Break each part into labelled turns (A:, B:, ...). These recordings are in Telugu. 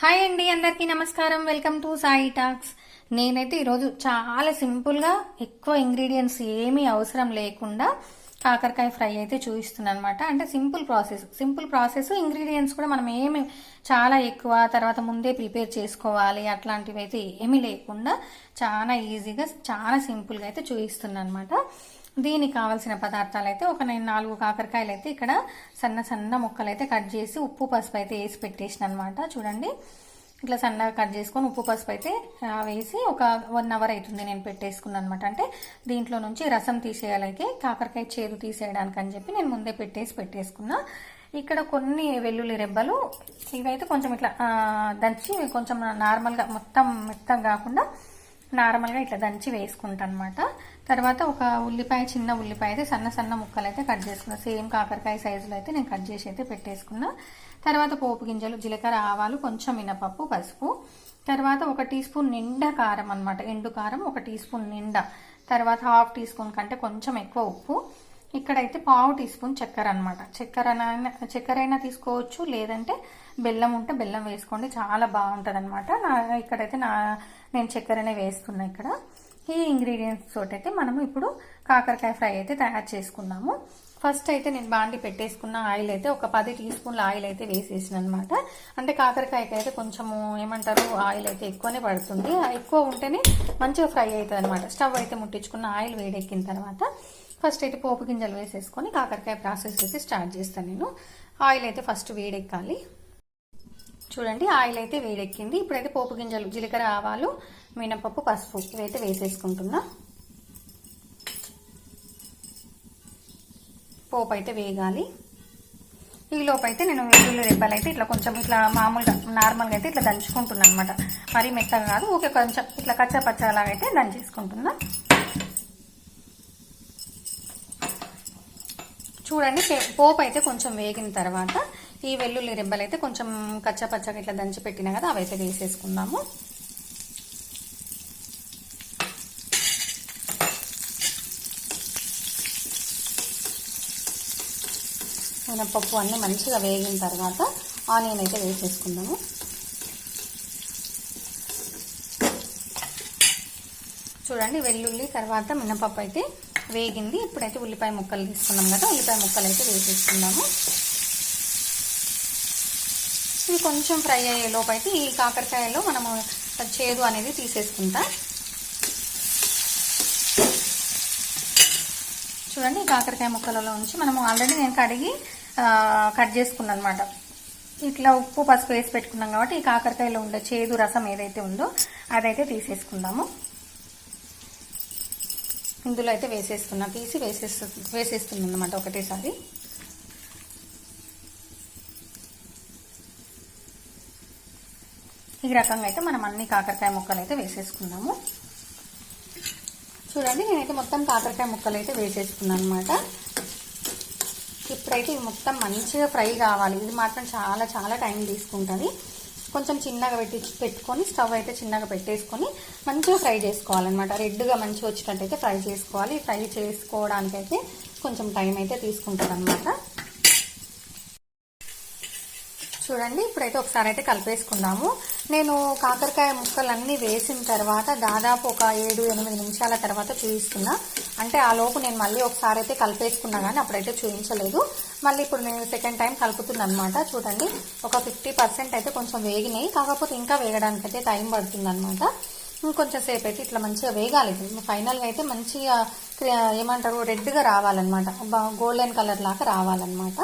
A: హాయ్ అండి అందరికీ నమస్కారం. Welcome to Sai talks. నేనైతే ఈరోజు చాలా సింపుల్గా ఎక్కువ ఇంగ్రీడియంట్స్ ఏమీ అవసరం లేకుండా కాకరకాయ ఫ్రై అయితే చూపిస్తున్నాను అనమాట అంటే simple process simple process. Ingredients కూడా మనం ఏమి చాలా ఎక్కువ తర్వాత ముందే ప్రిపేర్ చేసుకోవాలి అట్లాంటివి అయితే ఏమీ లేకుండా చాలా ఈజీగా చాలా సింపుల్గా అయితే చూపిస్తున్నాను అనమాట దీనికి కావాల్సిన పదార్థాలు అయితే ఒక నేను నాలుగు కాకరకాయలు అయితే ఇక్కడ సన్న సన్న ముక్కలు అయితే కట్ చేసి ఉప్పు పసుపు అయితే వేసి పెట్టేసిన అనమాట చూడండి. ఇట్లా సన్నగా కట్ చేసుకొని ఉప్పు పసుపు అయితే వేసి ఒక వన్ అవర్ అవుతుంది నేను పెట్టేసుకున్నాను అనమాట అంటే దీంట్లో నుంచి రసం తీసేయాలకి కాకరకాయ చేదు తీసేయడానికి అని చెప్పి నేను ముందే పెట్టేసి పెట్టేసుకున్నా. ఇక్కడ కొన్ని వెల్లుల్లి రెబ్బలు ఇవైతే కొంచెం ఇట్లా దంచి కొంచెం నార్మల్గా మొత్తం మెత్తం కాకుండా నార్మల్గా ఇట్లా దంచి వేసుకుంటాను అనమాట తర్వాత ఒక ఉల్లిపాయ చిన్న ఉల్లిపాయ అయితే సన్న సన్న ముక్కలు అయితే కట్ చేసుకున్నా. సేమ్ కాకరకాయ సైజులో అయితే నేను కట్ చేసి అయితే పెట్టేసుకున్నా. తర్వాత పోపు గింజలు జీలకర్ర ఆవాలు కొంచెం మినపప్పు పసుపు. తర్వాత ఒక టీ స్పూన్ నిండా కారం అనమాట ఎండు కారం ఒక టీ స్పూన్ నిండా. తర్వాత హాఫ్ టీ స్పూన్ కంటే కొంచెం ఎక్కువ ఉప్పు. ఇక్కడైతే పావు టీ స్పూన్ చక్కెర అనమాట చక్కెర చక్కెర అయినా తీసుకోవచ్చు. లేదంటే బెల్లం ఉంటే బెల్లం వేసుకోండి. చాలా బాగుంటుంది అనమాట నా ఇక్కడైతే నా నేను చక్కెరనే వేస్తున్నా ఇక్కడ. ఈ ఇంగ్రీడియంట్స్ తోటైతే అయితే మనము ఇప్పుడు కాకరకాయ ఫ్రై అయితే తయారు చేసుకున్నాము ఫస్ట్ అయితే నేను బాండి పెట్టేసుకున్న ఆయిల్ అయితే ఒక పది టీ స్పూన్ల ఆయిల్ అయితే వేసేసిన అనమాట అంటే కాకరకాయకి అయితే కొంచెము ఏమంటారు ఆయిల్ అయితే ఎక్కువనే పడుతుంది. ఎక్కువ ఉంటేనే మంచిగా ఫ్రై అవుతుంది అనమాట స్టవ్ అయితే ముట్టించుకున్న ఆయిల్ వేడెక్కిన తర్వాత ఫస్ట్ అయితే పోపు గింజలు వేసేసుకొని కాకరకాయ ప్రాసెస్ అయితే స్టార్ట్ చేస్తాను నేను. ఆయిల్ అయితే ఫస్ట్ వేడెక్కాలి. చూడండి ఆయిల్ అయితే వేడెక్కింది. ఇప్పుడైతే పోపు గింజలు జీలకర్ర ఆవాలు మినపప్పు పసుపు ఇవైతే వేసేసుకుంటున్నా. పోపు అయితే వేగాలి. ఈ లోపు అయితే నేను వెల్లుల్లి రెబ్బలు అయితే ఇట్లా కొంచెం ఇట్లా మామూలుగా నార్మల్గా అయితే ఇట్లా దంచుకుంటున్నాను అనమాట మరీ మెత్తగా కాదు ఓకే కొంచెం ఇట్లా కచ్చా పచ్చలాగా అయితే దంచేసుకుంటున్నా. చూడండి పోపు అయితే కొంచెం వేగిన తర్వాత ఈ వెల్లుల్లి రెబ్బలు అయితే కొంచెం కచ్చా పచ్చగా ఇట్లా దంచి పెట్టినా కదా అవైతే వేసేసుకుందాము. మినపప్పు అన్నీ మంచిగా వేగిన తర్వాత ఆనియన్ అయితే వేసేసుకుందాము. చూడండి వెల్లుల్లి తర్వాత మినపప్పు అయితే వేగింది. ఇప్పుడైతే ఉల్లిపాయ ముక్కలు తీసుకున్నాం కదా ఉల్లిపాయ ముక్కలు అయితే వేసేసుకుందాము. ఇవి కొంచెం ఫ్రై అయ్యే లోపు అయితే ఈ కాకరకాయలో మనము చేదు అనేది తీసేసుకుంటా. చూడండి కాకరకాయ ముక్కలలో ఉంచి మనము ఆల్రెడీ నేను కడిగి కట్ చేసుకున్నాను అనమాట ఇట్లా ఉప్పు పసుపు వేసి పెట్టుకున్నాం కాబట్టి ఈ కాకరకాయలో ఉండే చేదు రసం ఏదైతే ఉందో అదైతే తీసేసుకుందాము. ఇందులో అయితే వేసేసుకున్నాం తీసి వేసేస్తు వేసేస్తుంది అనమాట ఒకటేసారి. ఈ రకంగా అయితే మనం అన్ని కాకరకాయ ముక్కలు అయితే వేసేసుకుందాము చూడండి నేనైతే మొత్తం కాకరకాయ ముక్కలు అయితే వేసేసుకున్నాను అనమాట ఇప్పుడైతే ఇది మొత్తం మంచిగా ఫ్రై కావాలి. ఇది మాత్రం చాలా చాలా టైం తీసుకుంటుంది. కొంచెం చిన్నగా పెట్టి పెట్టుకొని స్టవ్ అయితే చిన్నగా పెట్టేసుకొని మంచిగా ఫ్రై చేసుకోవాలన్నమాట. రెడ్గా మంచిగా వచ్చినట్టయితే ఫ్రై చేసుకోవాలి. ఫ్రై చేసుకోవడానికి అయితే కొంచెం టైం అయితే తీసుకుంటుంది అనమాట చూడండి ఇప్పుడైతే ఒకసారి అయితే కలిపేసుకుందాము. నేను కాకరకాయ ముక్కలన్నీ వేసిన తర్వాత దాదాపు ఒక ఏడు ఎనిమిది నిమిషాల తర్వాత చూపిస్తున్నా అంటే ఆ లోపు నేను మళ్ళీ ఒకసారి అయితే కలిపేసుకున్నా కానీ అప్పుడైతే చూపించలేదు మళ్ళీ ఇప్పుడు నేను సెకండ్ టైం కలుపుతుందనమాట చూడండి ఒక ఫిఫ్టీ పర్సెంట్ అయితే కొంచెం వేగినాయి. కాకపోతే ఇంకా వేగడానికి అయితే టైం పడుతుందనమాట ఇంకొంచెం సేపు అయితే ఇట్లా మంచిగా వేగాలి. ఫైనల్గా అయితే మంచిగా ఏమంటారు రెడ్గా రావాలన్నమాట. గోల్డెన్ కలర్ లాగా రావాలన్నమాట.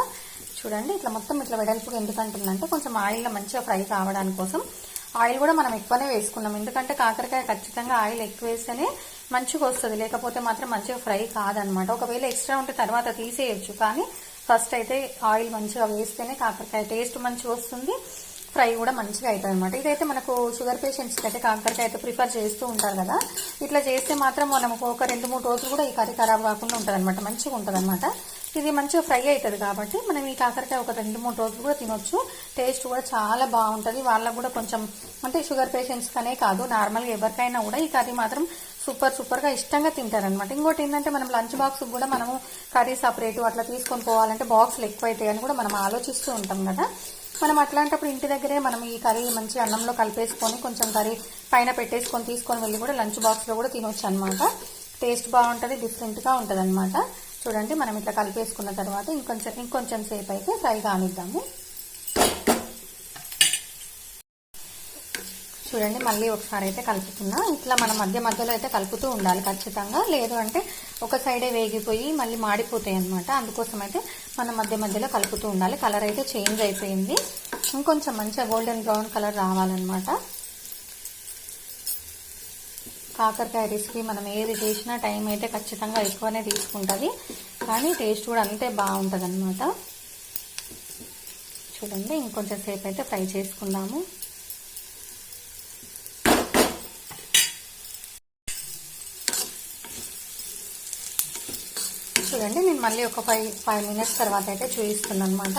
A: చూడండి. ఇట్లా మొత్తం ఇట్లా వెడల్పుగా ఎందుకు అంటుందంటే కొంచెం ఆయిల్లో మంచిగా ఫ్రై కావడానికి కోసం ఆయిల్ కూడా మనం ఎక్కువనే వేసుకున్నాం. ఎందుకంటే కాకరకాయ ఖచ్చితంగా ఆయిల్ ఎక్కువ వేస్తేనే మంచిగా వస్తుంది. లేకపోతే మాత్రం మంచిగా ఫ్రై కాదనమాట. ఒకవేళ ఎక్స్ట్రా ఉంటే తర్వాత తీసేయచ్చు. కానీ ఫస్ట్ అయితే ఆయిల్ మంచిగా వేస్తేనే కాకరకాయ టేస్ట్ మంచిగా వస్తుంది. ఫ్రై కూడా మంచిగా అవుతుంది అనమాట ఇదైతే మనకు షుగర్ పేషెంట్స్కి అయితే కాకరకాయ అయితే ప్రిఫర్ చేస్తూ ఉంటారు కదా. ఇట్లా చేస్తే మాత్రం మనం ఒక రెండు మూడు రోజులు కూడా ఈ కర్రీ ఖరాబ్ కాకుండా ఉంటుంది అనమాట మంచిగా ఉంటుంది అనమాట ఇది మంచిగా ఫ్రై అవుతుంది కాబట్టి మనం ఈ కాకరకాయ ఒక రెండు మూడు రోజులు కూడా తినొచ్చు. టేస్ట్ కూడా చాలా బాగుంటుంది. వాళ్ళకు కూడా కొంచెం అంటే షుగర్ పేషెంట్స్కనే కాదు నార్మల్గా ఎవరికైనా కూడా ఈ కర్రీ మాత్రం సూపర్ సూపర్గా ఇష్టంగా తింటారనమాట ఇంకోటి ఏంటంటే మనం లంచ్ బాక్స్ కూడా మనము కర్రీ సపరేట్ అట్లా తీసుకొని పోవాలంటే బాక్స్లు ఎక్కువ అవుతాయి అని కూడా మనం ఆలోచిస్తూ ఉంటాం కదా. మనం అట్లాంటప్పుడు ఇంటి దగ్గరే మనం ఈ కర్రీ మంచి అన్నంలో కలిపేసుకొని కొంచెం కర్రీ పైన పెట్టేసుకొని తీసుకొని వెళ్ళి కూడా లంచ్ బాక్స్లో కూడా తినొచ్చు అనమాట టేస్ట్ బాగుంటుంది డిఫరెంట్గా ఉంటుంది అనమాట చూడండి మనం ఇట్లా కలిపేసుకున్న తర్వాత ఇంకొంచెం ఇంకొంచెం సేపు అయితే ఫ్రై కానిద్దాము. చూడండి మళ్ళీ ఒకసారి అయితే కలుపుతున్నా. ఇట్లా మనం మధ్య మధ్యలో అయితే కలుపుతూ ఉండాలి ఖచ్చితంగా. లేదు అంటే ఒక సైడే వేగిపోయి మళ్ళీ మాడిపోతాయి అనమాట అందుకోసం అయితే మనం మధ్య మధ్యలో కలుపుతూ ఉండాలి. కలర్ అయితే చేంజ్ అయిపోయింది. ఇంకొంచెం మంచిగా గోల్డెన్ బ్రౌన్ కలర్ రావాలన్నమాట. కాకరకాయ రెసిపీ మనం ఏది చేసినా టైం అయితే ఖచ్చితంగా ఎక్కువనే తీసుకుంటుంది. కానీ టేస్ట్ కూడా అంతే బాగుంటుంది అనమాట చూడండి ఇంకొంచెం సేపు అయితే ఫ్రై చేసుకుందాము. చూడండి నేను మళ్ళీ ఒక ఫైవ్ ఫైవ్ మినిట్స్ తర్వాత అయితే చూపిస్తున్నాను అనమాట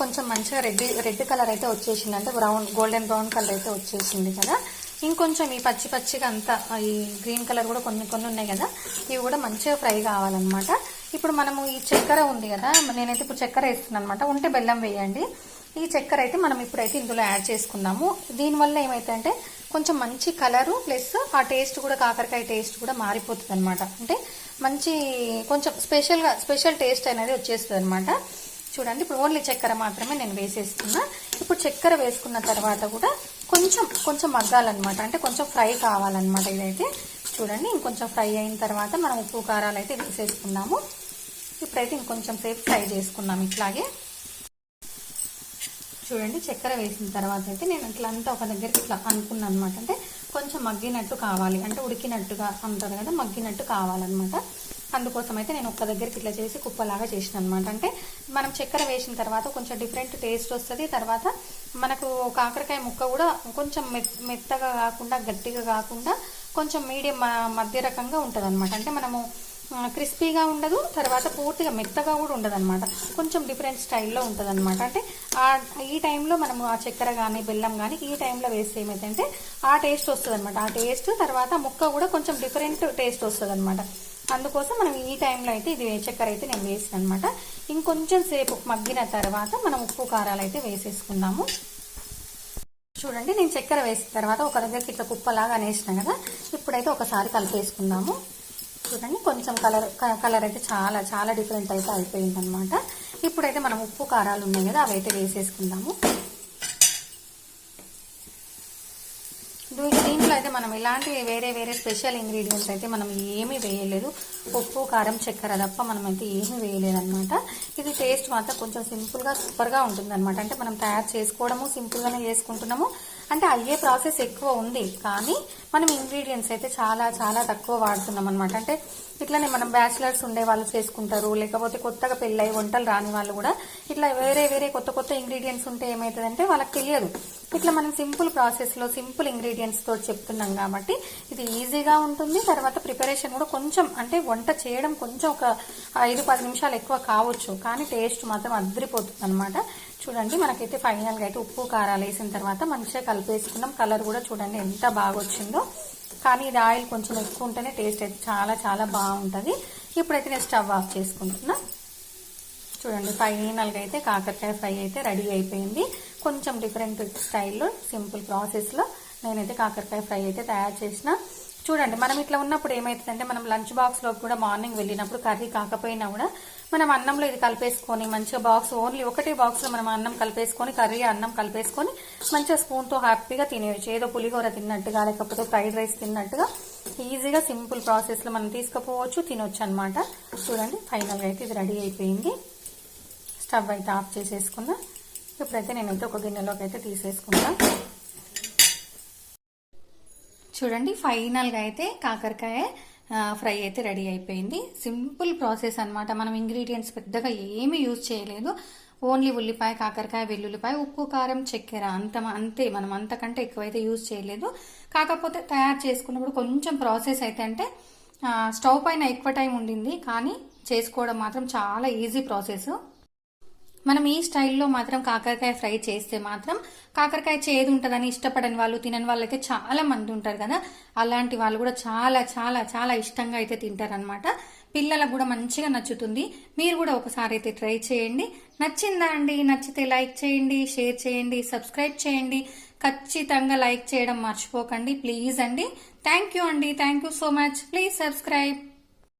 A: కొంచెం మంచిగా రెడ్ రెడ్ కలర్ అయితే వచ్చేసింది. అంటే బ్రౌన్ గోల్డెన్ బ్రౌన్ కలర్ అయితే వచ్చేసింది కదా. ఇంకొంచెం ఈ పచ్చి పచ్చిగా అంతా ఈ గ్రీన్ కలర్ కూడా కొన్ని కొన్ని ఉన్నాయి కదా ఇవి కూడా మంచిగా ఫ్రై కావాలన్నమాట. ఇప్పుడు మనము ఈ చక్కెర ఉంది కదా నేనైతే ఇప్పుడు చక్కెర వేస్తున్నాను అనమాట ఉంటే బెల్లం వేయండి. ఈ చక్కెర అయితే మనం ఇప్పుడైతే ఇందులో యాడ్ చేసుకున్నాము దీనివల్ల ఏమైతే కొంచెం మంచి కలరు ప్లస్ ఆ టేస్ట్ కూడా కాకరకాయ టేస్ట్ కూడా మారిపోతుంది అనమాట అంటే మంచి కొంచెం స్పెషల్గా స్పెషల్ టేస్ట్ అనేది వచ్చేస్తుంది అనమాట చూడండి ఇప్పుడు ఓన్లీ చక్కెర మాత్రమే నేను వేసేస్తున్నా. ఇప్పుడు చక్కెర వేసుకున్న తర్వాత కూడా కొంచెం కొంచెం మగ్గాలన్నమాట. అంటే కొంచెం ఫ్రై కావాలన్నమాట ఇదైతే. చూడండి ఇంకొంచెం ఫ్రై అయిన తర్వాత మనం ఉప్పు కారాలు అయితే వేసేసుకున్నాము ఇప్పుడైతే ఇంకొంచెం సేపు ఫ్రై చేసుకున్నాం ఇట్లాగే. చూడండి చక్కెర వేసిన తర్వాత అయితే నేను ఇట్లా అంతా ఒక దగ్గరికి ఇట్లా అనుకున్నాను అనమాట అంటే కొంచెం మగ్గినట్టు కావాలి. అంటే ఉడికినట్టుగా అంటారు కదా మగ్గినట్టు కావాలన్నమాట. అందుకోసం అయితే నేను ఒక్క దగ్గరికి ఇట్లా చేసి కుప్పలాగా చేసిన అనమాట అంటే మనం చక్కెర వేసిన తర్వాత కొంచెం డిఫరెంట్ టేస్ట్ వస్తుంది. తర్వాత మనకు కాకరకాయ ముక్క కూడా కొంచెం మెత్తగా కాకుండా గట్టిగా కాకుండా కొంచెం మీడియం మధ్య రకంగా ఉంటుంది అంటే మనము క్రిస్పీగా ఉండదు తర్వాత పూర్తిగా మెత్తగా కూడా ఉండదు అనమాట కొంచెం డిఫరెంట్ స్టైల్లో ఉంటుంది అనమాట అంటే ఈ టైంలో మనము ఆ చక్కెర కానీ బెల్లం కానీ ఈ టైంలో వేస్తే ఏమైతే ఆ టేస్ట్ వస్తుంది అనమాట ఆ టేస్ట్ తర్వాత ముక్క కూడా కొంచెం డిఫరెంట్ టేస్ట్ వస్తుంది అనమాట అందుకోసం మనం ఈ టైంలో అయితే ఇది చక్కెర అయితే నేను వేసాను అనమాట ఇంకొంచెం సేపు మగ్గిన తర్వాత మనం ఉప్పు కారాలు అయితే వేసేసుకుందాము. చూడండి నేను చక్కెర వేసిన తర్వాత ఒక దగ్గరికి ఇట్లా కుప్పలాగా అనేసిన కదా ఇప్పుడైతే ఒకసారి కలిపేసుకుందాము. చూడండి కొంచెం కలర్ కలర్ అయితే చాలా చాలా డిఫరెంట్ అయితే అయిపోయింది అనమాట ఇప్పుడైతే మనం ఉప్పు కారాలు ఉన్నాయి కదా అవి అయితే వేసేసుకుందాము దీంట్లో అయితే మనం ఇలాంటి వేరే వేరే స్పెషల్ ఇంగ్రీడియంట్స్ అయితే మనం ఏమీ వేయలేదు. ఉప్పు కారం చక్కెర తప్ప మనం అయితే ఏమీ వేయలేదనమాట ఇది టేస్ట్ మాత్రం కొంచెం సింపుల్గా సూపర్గా ఉంటుంది అంటే మనం తయారు చేసుకోవడము సింపుల్గానే చేసుకుంటున్నాము. అంటే అయ్యే ప్రాసెస్ ఎక్కువ ఉంది. కానీ మనం ఇంగ్రీడియంట్స్ అయితే చాలా చాలా తక్కువ వాడుతున్నాం అనమాట అంటే ఇట్లానే మనం బ్యాచిలర్స్ ఉండే వాళ్ళు చేసుకుంటారు లేకపోతే కొత్తగా పెళ్ళై వంటలు రాని వాళ్ళు కూడా ఇట్లా వేరే వేరే కొత్త కొత్త ఇంగ్రీడియంట్స్ ఉంటే ఏమవుతుందంటే వాళ్ళకి తెలియదు. ఇట్లా మనం సింపుల్ ప్రాసెస్లో సింపుల్ ఇంగ్రీడియంట్స్ చెప్తున్నాం కాబట్టి ఇది ఈజీగా ఉంటుంది. తర్వాత ప్రిపరేషన్ కూడా కొంచెం అంటే వంట చేయడం కొంచెం ఒక ఐదు పది నిమిషాలు ఎక్కువ కావచ్చు. కానీ టేస్ట్ మాత్రం అదిరిపోతుంది అనమాట చూడండి మనకైతే ఫైనల్గా అయితే ఉప్పు కారాలు వేసిన తర్వాత మంచిగా కలిపేసుకున్నాం. కలర్ కూడా చూడండి ఎంత బాగా వచ్చిందో కానీ ఇది ఆయిల్ కొంచెం ఎక్కువ ఉంటేనే టేస్ట్ అయితే చాలా చాలా బాగుంటుంది. ఇప్పుడైతే నేను స్టవ్ ఆఫ్ చేసుకుంటున్నా. చూడండి ఫైనల్గా అయితే కాకరకాయ ఫ్రై అయితే రెడీ అయిపోయింది. కొంచెం డిఫరెంట్ స్టైల్లో సింపుల్ ప్రాసెస్లో నేనైతే కాకరకాయ ఫ్రై అయితే తయారు చేసిన. చూడండి మనం ఇట్లా ఉన్నప్పుడు ఏమవుతుందంటే మనం లంచ్ బాక్స్లో కూడా మార్నింగ్ వెళ్ళినప్పుడు కర్రీ కాకపోయినా కూడా మనం అన్నంలో ఇది కలిపేసుకొని మంచిగా బాక్స్ ఓన్లీ ఒకటే బాక్స్లో మనం అన్నం కలిపేసుకొని కర్రీ అన్నం కలిపేసుకొని మంచిగా స్పూన్తో హ్యాపీగా తినేయచ్చు. ఏదో పులిహోర తిన్నట్టుగా లేకపోతే ఫ్రైడ్ రైస్ తిన్నట్టుగా ఈజీగా సింపుల్ ప్రాసెస్లో మనం తీసుకుపోవచ్చు తినొచ్చు అనమాట చూడండి ఫైనల్గా అయితే ఇది రెడీ అయిపోయింది. స్టవ్ అయితే ఆఫ్ చేసేసుకున్నా ఇప్పుడైతే నేనైతే ఒక గిన్నెలోకి అయితే తీసేసుకున్నా చూడండి ఫైనల్గా అయితే కాకరకాయ ఫ్రై అయితే రెడీ అయిపోయింది. సింపుల్ ప్రాసెస్ అనమాట మనం ఇంగ్రీడియంట్స్ పెద్దగా ఏమీ యూజ్ చేయలేదు. ఓన్లీ ఉల్లిపాయ కాకరకాయ వెల్లుల్లిపాయ ఉప్పు కారం చక్కెర అంత అంతే. మనం అంతకంటే ఎక్కువైతే యూజ్ చేయలేదు. కాకపోతే తయారు చేసుకున్నప్పుడు కొంచెం ప్రాసెస్ అయితే అంటే స్టవ్ పైన ఎక్కువ టైం ఉండింది. కానీ చేసుకోవడం మాత్రం చాలా ఈజీ ప్రాసెస్. మనం ఈ స్టైల్లో మాత్రం కాకరకాయ ఫ్రై చేస్తే మాత్రం కాకరకాయ చేదు ఉంటుందని ఇష్టపడని వాళ్ళు తినని వాళ్ళు అయితే చాలా మంది ఉంటారు కదా. అలాంటి వాళ్ళు కూడా చాలా చాలా చాలా ఇష్టంగా అయితే తింటారనమాట పిల్లలకు కూడా మంచిగా నచ్చుతుంది. మీరు కూడా ఒకసారి అయితే ట్రై చేయండి. నచ్చిందా అండి? నచ్చితే లైక్ చేయండి షేర్ చేయండి సబ్స్క్రైబ్ చేయండి. ఖచ్చితంగా లైక్ చేయడం మర్చిపోకండి. ప్లీజ్ అండి. థ్యాంక్ యూ అండి. Thank you so much. Please subscribe.